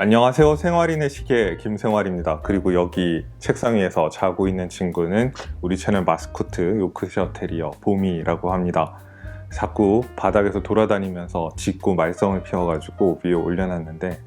안녕하세요. 생활인의 시계 김생활입니다. 그리고 여기 책상 위에서 자고 있는 친구는 우리 채널 마스코트 요크셔 테리어 봄이라고 합니다. 자꾸 바닥에서 돌아다니면서 짖고 말썽을 피워가지고 위에 올려놨는데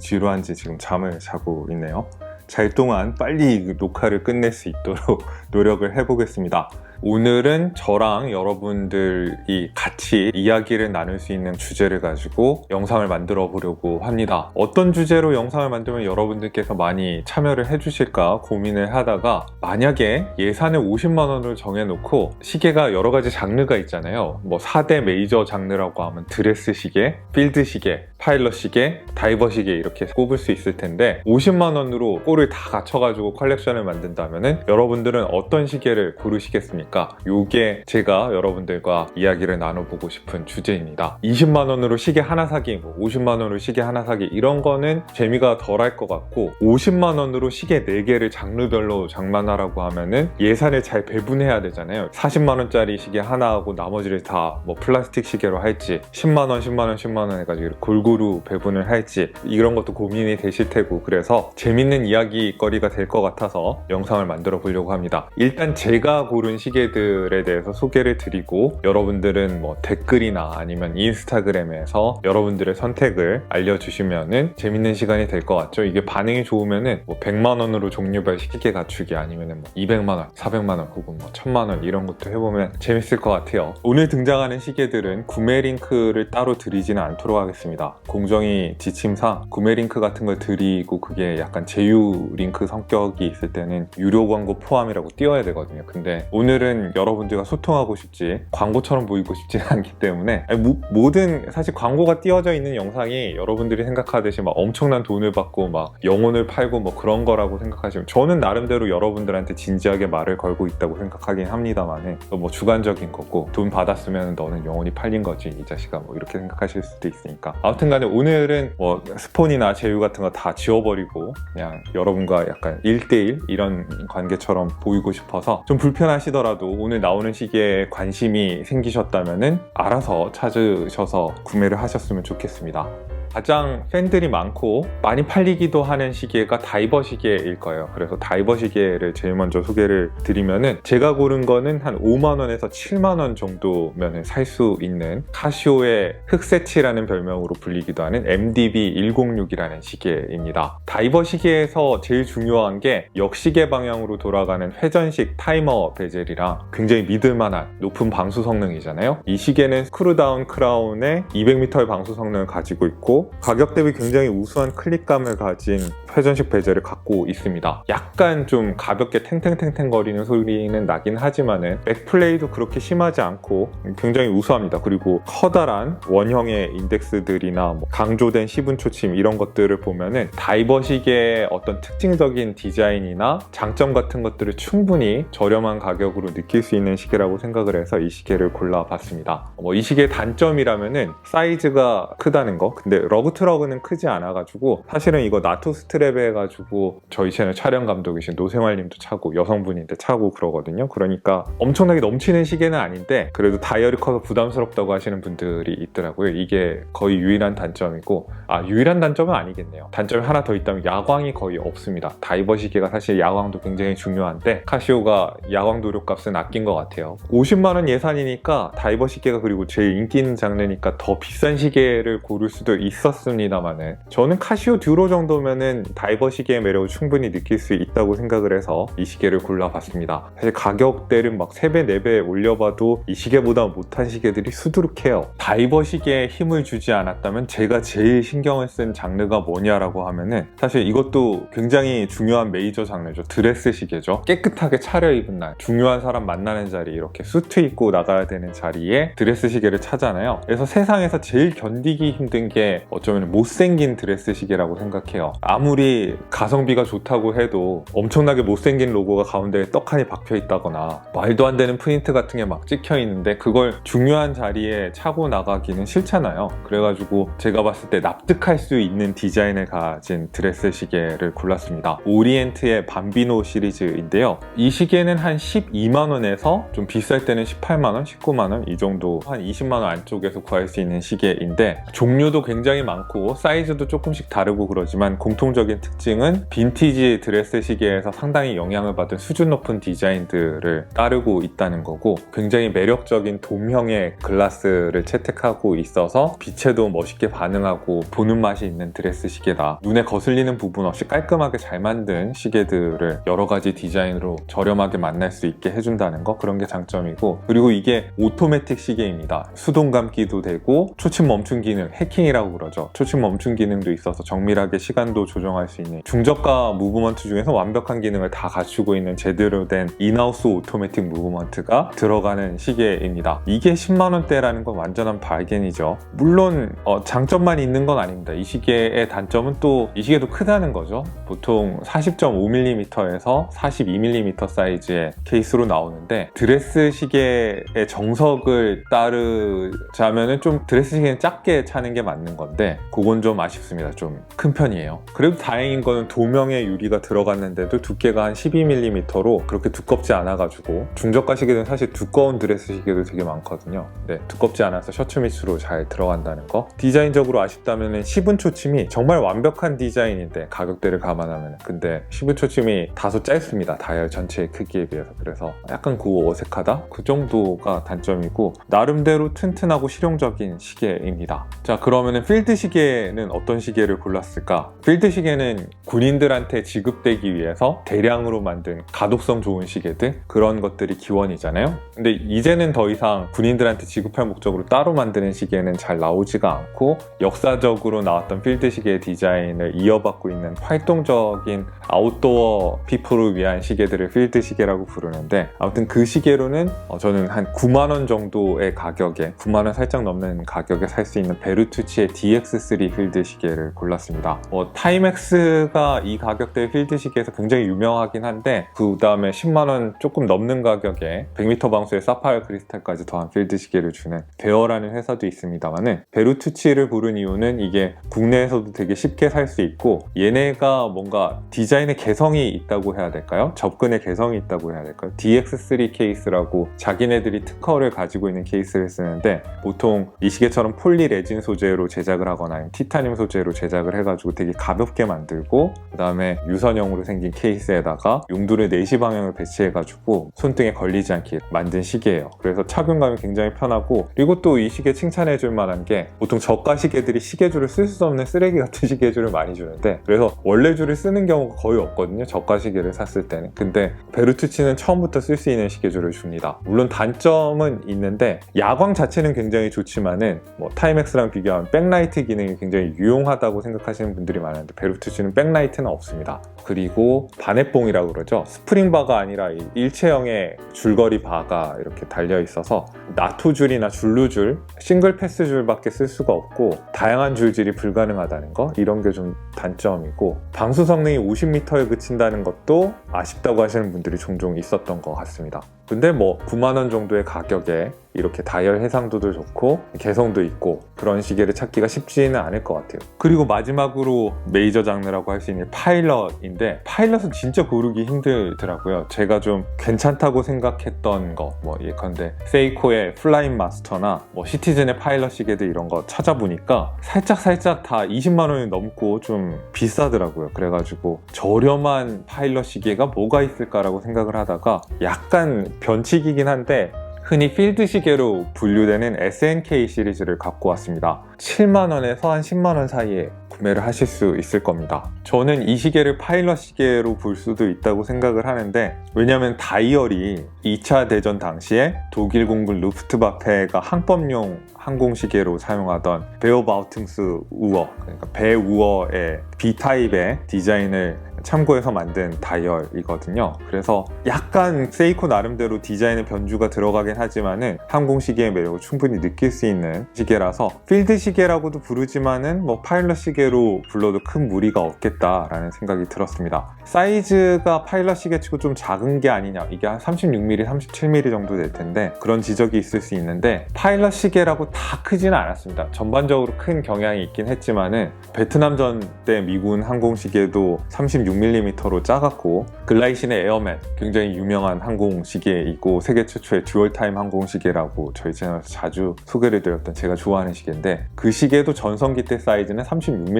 지루한지 지금 잠을 자고 있네요. 잘 동안 빨리 그 녹화를 끝낼 수 있도록 노력을 해보겠습니다. 오늘은 저랑 여러분들이 같이 이야기를 나눌 수 있는 주제를 가지고 영상을 만들어 보려고 합니다. 어떤 주제로 영상을 만들면 여러분들께서 많이 참여를 해주실까 고민을 하다가 만약에 예산을 50만 원으로 정해놓고 시계가 여러 가지 장르가 있잖아요. 뭐 4대 메이저 장르라고 하면 드레스 시계, 필드 시계, 파일럿 시계, 다이버 시계 이렇게 꼽을 수 있을 텐데 50만 원으로 꼴을 다 갖춰가지고 컬렉션을 만든다면은 여러분들은 어떤 시계를 고르시겠습니까? 요게 제가 여러분들과 이야기를 나눠보고 싶은 주제입니다. 20만 원으로 시계 하나 사기, 뭐 50만 원으로 시계 하나 사기 이런 거는 재미가 덜할 것 같고 50만 원으로 시계 4개를 장르별로 장만하라고 하면은 예산을 잘 배분해야 되잖아요. 40만 원짜리 시계 하나 하고 나머지를 다 뭐 플라스틱 시계로 할지 10만 원, 10만 원, 10만 원 해가지고 골고 루 배분을 할지 이런 것도 고민이 되실 테고 그래서 재밌는 이야기거리가 될 것 같아서 영상을 만들어 보려고 합니다. 일단 제가 고른 시계들에 대해서 소개를 드리고 여러분들은 뭐 댓글이나 아니면 인스타그램에서 여러분들의 선택을 알려주시면은 재밌는 시간이 될 것 같죠. 이게 반응이 좋으면은 뭐 100만 원으로 종류별 시계 갖추기 아니면은 뭐 200만 원, 400만 원 혹은 뭐 1000만 원 이런 것도 해보면 재밌을 것 같아요. 오늘 등장하는 시계들은 구매 링크를 따로 드리지는 않도록 하겠습니다. 공정이 지침상 구매 링크 같은 걸 드리고 그게 약간 제휴 링크 성격이 있을 때는 유료 광고 포함이라고 띄워야 되거든요. 근데 오늘은 여러분들과 소통하고 싶지 광고처럼 보이고 싶지는 않기 때문에 아니, 모- 모든 사실 광고가 띄워져 있는 영상이 여러분들이 생각하듯이 막 엄청난 돈을 받고 막 영혼을 팔고 뭐 그런 거라고 생각하시면 저는 나름대로 여러분들한테 진지하게 말을 걸고 있다고 생각하긴 합니다만은 뭐 주관적인 거고 돈 받았으면 너는 영혼이 팔린 거지 이 자식아 뭐 이렇게 생각하실 수도 있으니까 아무튼 간에 오늘은 뭐 스폰이나 제휴 같은 거 다 지워버리고 그냥 여러분과 약간 1대1 이런 관계처럼 보이고 싶어서 좀 불편하시더라도 오늘 나오는 시기에 관심이 생기셨다면은 알아서 찾으셔서 구매를 하셨으면 좋겠습니다. 가장 팬들이 많고 많이 팔리기도 하는 시계가 다이버 시계일 거예요. 그래서 다이버 시계를 제일 먼저 소개를 드리면은 제가 고른 거는 한 5만 원에서 7만 원 정도면은 살수 있는 카시오의 흑세치라는 별명으로 불리기도 하는 MDB106이라는 시계입니다. 다이버 시계에서 제일 중요한 게 역시계 방향으로 돌아가는 회전식 타이머 베젤이랑 굉장히 믿을만한 높은 방수 성능이잖아요. 이 시계는 스크루다운 크라운에 200m의 방수 성능을 가지고 있고 가격 대비 굉장히 우수한 클릭감을 가진 회전식 베젤을 갖고 있습니다. 약간 좀 가볍게 탱탱탱탱 거리는 소리는 나긴 하지만은 백플레이도 그렇게 심하지 않고 굉장히 우수합니다. 그리고 커다란 원형의 인덱스들이나 뭐 강조된 시분 초침 이런 것들을 보면은 다이버식의 어떤 특징적인 디자인이나 장점 같은 것들을 충분히 저렴한 가격으로 느낄 수 있는 시계라고 생각을 해서 이 시계를 골라봤습니다. 뭐 이 시계의 단점이라면은 사이즈가 크다는 거. 근데 러그 트럭은 크지 않아가지고 사실은 이거 나토 스트랩 해가지고 저희 채널 촬영 감독이신 노생활님도 차고 여성분인데 차고 그러거든요. 그러니까 엄청나게 넘치는 시계는 아닌데 그래도 다이얼이 커서 부담스럽다고 하시는 분들이 있더라고요. 이게 거의 유일한 단점이고 아 유일한 단점은 아니겠네요. 단점이 하나 더 있다면 야광이 거의 없습니다. 다이버 시계가 사실 야광도 굉장히 중요한데 카시오가 야광 도료값은 아낀 것 같아요. 50만 원 예산이니까 다이버 시계가 그리고 제일 인기 있는 장르니까 더 비싼 시계를 고를 수도 있 었습니다만은 저는 카시오 듀로 정도면은 다이버 시계의 매력을 충분히 느낄 수 있다고 생각을 해서 이 시계를 골라봤습니다. 사실 가격대를 막 3배, 4배 올려봐도 이 시계보다 못한 시계들이 수두룩해요. 다이버 시계에 힘을 주지 않았다면 제가 제일 신경을 쓴 장르가 뭐냐라고 하면은 사실 이것도 굉장히 중요한 메이저 장르죠. 드레스 시계죠. 깨끗하게 차려입은 날, 중요한 사람 만나는 자리, 이렇게 수트 입고 나가야 되는 자리에 드레스 시계를 차잖아요. 그래서 세상에서 제일 견디기 힘든 게 어쩌면 못생긴 드레스 시계라고 생각해요. 아무리 가성비가 좋다고 해도 엄청나게 못생긴 로고가 가운데에 떡하니 박혀 있다거나 말도 안 되는 프린트 같은 게 막 찍혀 있는데 그걸 중요한 자리에 차고 나가기는 싫잖아요. 그래가지고 제가 봤을 때 납득할 수 있는 디자인을 가진 드레스 시계를 골랐습니다. 오리엔트의 밤비노 시리즈인데요. 이 시계는 한 12만원에서 좀 비쌀 때는 18만원, 19만원 이 정도 한 20만원 안쪽에서 구할 수 있는 시계인데 종류도 굉장히 많고 사이즈도 조금씩 다르고 그러지만 공통적인 특징은 빈티지 드레스 시계에서 상당히 영향을 받은 수준 높은 디자인들을 따르고 있다는 거고 굉장히 매력적인 돔형의 글라스를 채택하고 있어서 빛에도 멋있게 반응하고 보는 맛이 있는 드레스 시계다. 눈에 거슬리는 부분 없이 깔끔하게 잘 만든 시계들을 여러 가지 디자인으로 저렴하게 만날 수 있게 해준다는 거 그런 게 장점이고 그리고 이게 오토매틱 시계입니다. 수동 감기도 되고 초침 멈춤 기능 해킹이라고 그러죠. 초침 멈춤 기능도 있어서 정밀하게 시간도 조정할 수 있는 중저가 무브먼트 중에서 완벽한 기능을 다 갖추고 있는 제대로 된 인하우스 오토매틱 무브먼트가 들어가는 시계입니다. 이게 10만 원대라는 건 완전한 발견이죠. 물론 어, 장점만 있는 건 아닙니다. 이 시계의 단점은 또 이 시계도 크다는 거죠. 보통 40.5mm에서 42mm 사이즈의 케이스로 나오는데 드레스 시계의 정석을 따르자면은 좀 드레스 시계는 작게 차는 게 맞는 건데 그건 좀 아쉽습니다. 좀 큰 편이에요. 그래도 다행인 거는 도명의 유리가 들어갔는데도 두께가 한 12mm로 그렇게 두껍지 않아가지고 중저가 시계는 사실 두꺼운 드레스 시계도 되게 많거든요. 네, 두껍지 않아서 셔츠 밑으로 잘 들어간다는 거. 디자인적으로 아쉽다면은 10분 초 침이 정말 완벽한 디자인인데 가격대를 감안하면 근데 10분 초 침이 다소 짧습니다. 다이얼 전체의 크기에 비해서 그래서 약간 그 어색하다 그 정도가 단점이고 나름대로 튼튼하고 실용적인 시계입니다. 자 그러면은 필드 시계는 어떤 시계를 골랐을까? 필드 시계는 군인들한테 지급되기 위해서 대량으로 만든 가독성 좋은 시계들 그런 것들이 기원이잖아요. 근데 이제는 더 이상 군인들한테 지급할 목적으로 따로 만드는 시계는 잘 나오지가 않고 역사적으로 나왔던 필드 시계의 디자인을 이어받고 있는 활동적인 아웃도어 피플을 위한 시계들을 필드 시계라고 부르는데 아무튼 그 시계로는 어, 저는 한 9만 원 정도의 가격에 9만 원 살짝 넘는 가격에 살 수 있는 베르투치의 DX3 필드 시계를 골랐습니다. 어, 타이맥스가 이 가격대의 필드 시계에서 굉장히 유명하긴 한데 그 다음에 10만 원 조금 넘는 가격에 100m 방수의 사파이어 크리스탈까지 더한 필드 시계를 주는 베어라는 회사도 있습니다만은 베르투치를 부른 이유는 이게 국내에서도 되게 쉽게 살 수 있고 얘네가 뭔가 디자인의 개성이 있다고 해야 될까요? 접근의 개성이 있다고 해야 될까요? DX3 케이스라고 자기네들이 특허를 가지고 있는 케이스를 쓰는데 보통 이 시계처럼 폴리 레진 소재로 제작을 하거나 아니면 티타늄 소재로 제작을 해가지고 되게 가볍게 만들고 그 다음에 유선형으로 생긴 케이스에다가 용도를 4시 방향을 배치해가지고 손등에 걸리지 않게 만든 시계예요. 그래서 착용감이 굉장히 편하고 그리고 또 이 시계 칭찬해 줄 만한 게 보통 저가 시계들이 시계줄을 쓸 수 없는 쓰레기 같은 시계줄을 많이 주는데 그래서 원래 줄을 쓰는 경우가 거의 없거든요. 저가 시계를 샀을 때는. 근데 베르투치는 처음부터 쓸 수 있는 시계줄을 줍니다. 물론 단점은 있는데 야광 자체는 굉장히 좋지만은 뭐 타이맥스랑 비교하면 백라이 트 기능이 굉장히 유용하다고 생각하시는 분들이 많은데 베르투치는 백라이트는 없습니다. 그리고 바넷봉이라고 그러죠. 스프링바가 아니라 이 일체형의 줄거리 바가 이렇게 달려 있어서 나토 줄이나 줄루줄, 싱글 패스 줄밖에 쓸 수가 없고 다양한 줄질이 불가능하다는 거 이런 게 좀 단점이고 방수 성능이 50m에 그친다는 것도 아쉽다고 하시는 분들이 종종 있었던 것 같습니다. 근데 뭐 9만 원 정도의 가격에 이렇게 다이얼 해상도도 좋고 개성도 있고 그런 시계를 찾기가 쉽지는 않을 것 같아요. 그리고 마지막으로 메이저 장르라고 할 수 있는 파일럿인데 파일럿은 진짜 고르기 힘들더라고요. 제가 좀 괜찮다고 생각했던 거, 뭐 예컨대 세이코의 플라잉 마스터나 뭐 시티즌의 파일럿 시계들 이런 거 찾아보니까 살짝 살짝 다 20만 원이 넘고 좀 비싸더라고요. 그래가지고 저렴한 파일럿 시계가 뭐가 있을까라고 생각을 하다가 약간 변칙이긴 한데 흔히 필드 시계로 분류되는 SNK 시리즈를 갖고 왔습니다. 7만원에서 한 10만원 사이에 구매를 하실 수 있을 겁니다. 저는 이 시계를 파일럿 시계로 볼 수도 있다고 생각을 하는데 왜냐하면 다이얼이 2차 대전 당시에 독일 공군 루프트바페가 항법용 항공시계로 사용하던 베어바우팅스 우어 그러니까 배 우어의 B타입의 디자인을 참고해서 만든 다이얼이거든요. 그래서 약간 세이코 나름대로 디자인의 변주가 들어가긴 하지만은 항공 시계의 매력을 충분히 느낄 수 있는 시계라서 필드 시계라고도 부르지만은 뭐 파일럿 시계 로 불러도 큰 무리가 없겠다라는 생각이 들었습니다. 사이즈가 파일럿 시계치고 좀 작은 게 아니냐 이게 한 36mm, 37mm 정도 될 텐데 그런 지적이 있을 수 있는데 파일럿 시계라고 다 크지는 않았습니다. 전반적으로 큰 경향이 있긴 했지만은 베트남전 때 미군 항공 시계도 36mm로 작았고 글라이신의 에어맨 굉장히 유명한 항공 시계이고 세계 최초의 듀얼 타임 항공 시계라고 저희 채널에서 자주 소개를 드렸던 제가 좋아하는 시계인데 그 시계도 전성기 때 사이즈는 36mm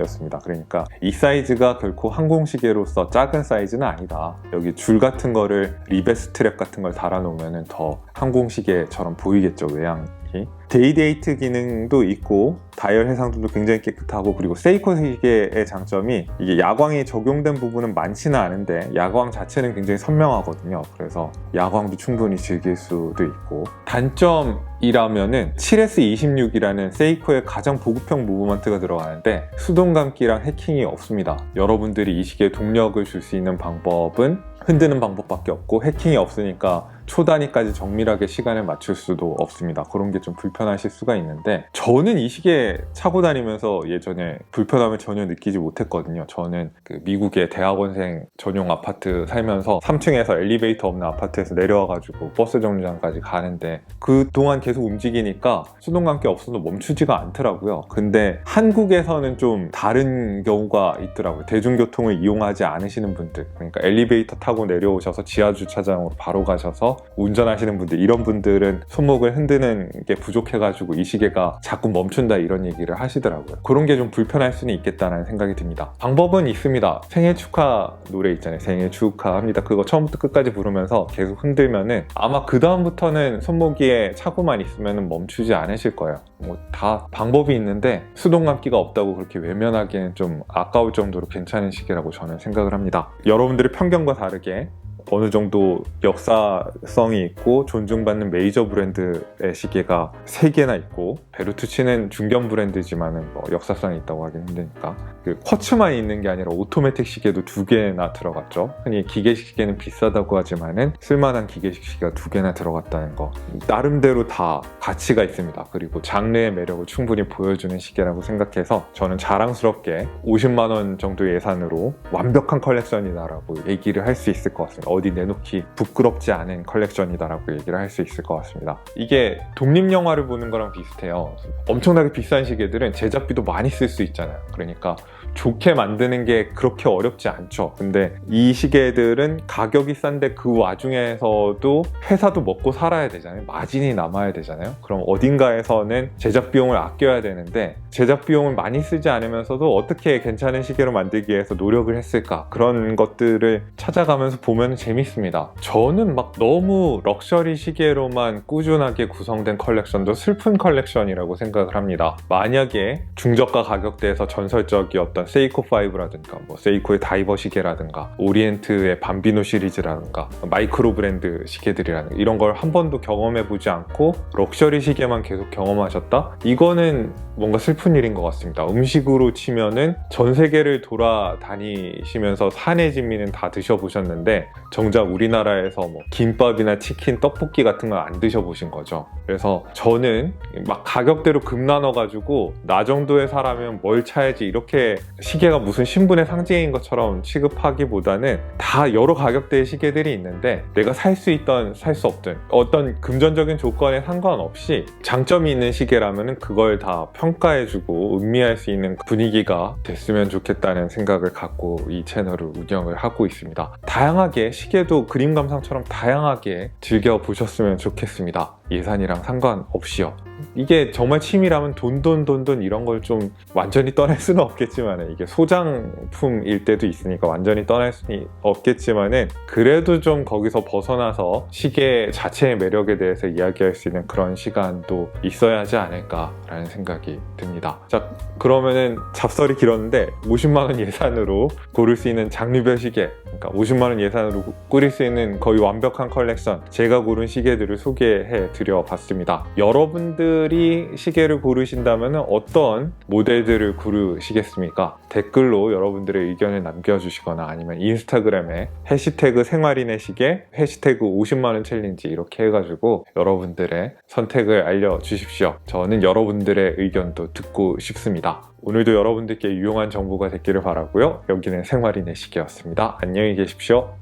였습니다. 그러니까 이 사이즈가 결코 항공 시계로서 작은 사이즈는 아니다. 여기 줄 같은 거를 리베스 트랩 같은 걸 달아놓으면 더 항공 시계처럼 보이겠죠 외양이. 데이데이트 기능도 있고 다이얼 해상도도 굉장히 깨끗하고 그리고 세이코 시계의 장점이 이게 야광이 적용된 부분은 많지는 않은데 야광 자체는 굉장히 선명하거든요. 그래서 야광도 충분히 즐길 수도 있고 단점 이라면은 7S26이라는 세이코의 가장 보급형 무브먼트가 들어가는데 수동 감기랑 해킹이 없습니다. 여러분들이 이 시계에 동력을 줄 수 있는 방법은 흔드는 방법밖에 없고 해킹이 없으니까 초단위까지 정밀하게 시간을 맞출 수도 없습니다. 그런 게 좀 불편하실 수가 있는데 저는 이 시계 차고 다니면서 예전에 불편함을 전혀 느끼지 못했거든요. 저는 그 미국의 대학원생 전용 아파트 살면서 3층에서 엘리베이터 없는 아파트에서 내려와가지고 버스 정류장까지 가는데 그 동안 계속 움직이니까 수동감기 없어도 멈추지가 않더라고요. 근데 한국에서는 좀 다른 경우가 있더라고요. 대중교통을 이용하지 않으시는 분들 그러니까 엘리베이터 타고 내려오셔서 지하 주차장으로 바로 가셔서 운전하시는 분들 이런 분들은 손목을 흔드는 게 부족해가지고 이 시계가 자꾸 멈춘다 이런 얘기를 하시더라고요. 그런 게 좀 불편할 수는 있겠다는 생각이 듭니다. 방법은 있습니다. 생일 축하 노래 있잖아요. 생일 축하합니다. 그거 처음부터 끝까지 부르면서 계속 흔들면은 아마 그 다음부터는 손목이에 차고만 있으면 멈추지 않으실 거예요. 뭐 다 방법이 있는데 수동 감기가 없다고 그렇게 외면하기에는 좀 아까울 정도로 괜찮은 시계라고 저는 생각을 합니다. 여러분들의 편견과 다르게 어느 정도 역사성이 있고 존중받는 메이저 브랜드의 시계가 3개나 있고 베르투치는 중견 브랜드지만은 뭐 역사성이 있다고 하긴 힘드니까 그 쿼츠만 있는 게 아니라 오토매틱 시계도 두 개나 들어갔죠. 흔히 기계식 시계는 비싸다고 하지만은 쓸만한 기계식 시계가 두 개나 들어갔다는 거. 나름대로 다 가치가 있습니다. 그리고 장르의 매력을 충분히 보여주는 시계라고 생각해서 저는 자랑스럽게 50만 원 정도 예산으로 완벽한 컬렉션이다라고 얘기를 할 수 있을 것 같습니다 어디 내놓기 부끄럽지 않은 컬렉션이다라고 얘기를 할 수 있을 것 같습니다. 이게 독립영화를 보는 거랑 비슷해요. 엄청나게 비싼 시계들은 제작비도 많이 쓸 수 있잖아요. 그러니까 좋게 만드는 게 그렇게 어렵지 않죠. 근데 이 시계들은 가격이 싼데 그 와중에서도 회사도 먹고 살아야 되잖아요. 마진이 남아야 되잖아요. 그럼 어딘가에서는 제작 비용을 아껴야 되는데 제작 비용을 많이 쓰지 않으면서도 어떻게 괜찮은 시계로 만들기 위해서 노력을 했을까 그런 것들을 찾아가면서 보면 재밌습니다. 저는 막 너무 럭셔리 시계로만 꾸준하게 구성된 컬렉션도 슬픈 컬렉션이라고 생각을 합니다. 만약에 중저가 가격대에서 전설적이었던 세이코 5라든가 뭐 세이코의 다이버 시계라든가 오리엔트의 밤비노 시리즈라든가 마이크로 브랜드 시계들이라든가 이런 걸 한 번도 경험해 보지 않고 럭셔리 시계만 계속 경험하셨다? 이거는 뭔가 슬픈 일인 것 같습니다. 음식으로 치면은 전 세계를 돌아다니시면서 산의 진미는 다 드셔보셨는데 정작 우리나라에서 뭐 김밥이나 치킨, 떡볶이 같은 걸안 드셔보신 거죠. 그래서 저는 막 가격대로 급 나눠 가지고 나 정도의 사람은 뭘 차야지 이렇게 시계가 무슨 신분의 상징인 것처럼 취급하기보다는 다 여러 가격대의 시계들이 있는데 내가 살 수 있던 살 수 없든 어떤 금전적인 조건에 상관없이 장점이 있는 시계라면 그걸 다 평가해주고 음미할 수 있는 분위기가 됐으면 좋겠다는 생각을 갖고 이 채널을 운영을 하고 있습니다. 다양하게 시계도 그림 감상처럼 다양하게 즐겨 보셨으면 좋겠습니다. 예산이랑 상관없이요. 이게 정말 취미라면 돈, 돈, 돈, 돈 이런 걸 좀 완전히 떠날 수는 없겠지만 이게 소장품일 때도 있으니까 완전히 떠날 수는 없겠지만은 그래도 좀 거기서 벗어나서 시계 자체의 매력에 대해서 이야기할 수 있는 그런 시간도 있어야 하지 않을까라는 생각이 듭니다. 자, 그러면은 잡설이 길었는데 50만 원 예산으로 고를 수 있는 장르별 시계 그러니까 50만 원 예산으로 꾸릴 수 있는 거의 완벽한 컬렉션 제가 고른 시계들을 소개해 드려 봤습니다. 여러분들 여러분들이 시계를 고르신다면 어떤 모델들을 고르시겠습니까? 댓글로 여러분들의 의견을 남겨주시거나 아니면 인스타그램에 해시태그 생활인의 시계, 해시태그 50만원 챌린지 이렇게 해가지고 여러분들의 선택을 알려주십시오. 저는 여러분들의 의견도 듣고 싶습니다. 오늘도 여러분들께 유용한 정보가 됐기를 바라고요. 여기는 생활인의 시계였습니다. 안녕히 계십시오.